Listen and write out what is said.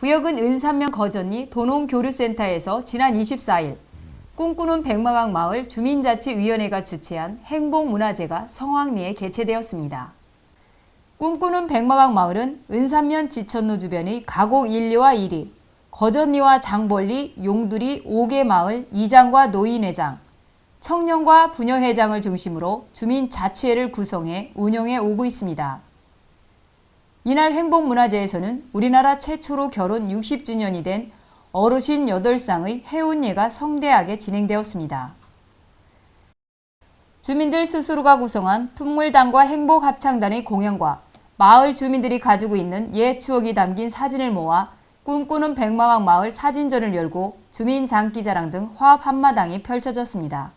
부여군 은산면 거전리 도농교류센터에서 지난 24일 꿈꾸는 백마강 마을 주민자치위원회가 주최한 행복문화제가 성황리에 개최되었습니다. 꿈꾸는 백마강 마을은 은산면 지천로 주변의 가곡 1리와 1리, 거전리와 장벌리, 용두리 5개 마을 이장과 노인회장, 청년과 부녀회장을 중심으로 주민 자치회를 구성해 운영해 오고 있습니다. 이날 행복문화제에서는 우리나라 최초로 결혼 60주년이 된 어르신 8쌍의 해운예가 성대하게 진행되었습니다. 주민들 스스로가 구성한 풍물단과 행복합창단의 공연과 마을 주민들이 가지고 있는 옛 추억이 담긴 사진을 모아 꿈꾸는 백마왕 마을 사진전을 열고 주민 장기자랑 등 화합 한마당이 펼쳐졌습니다.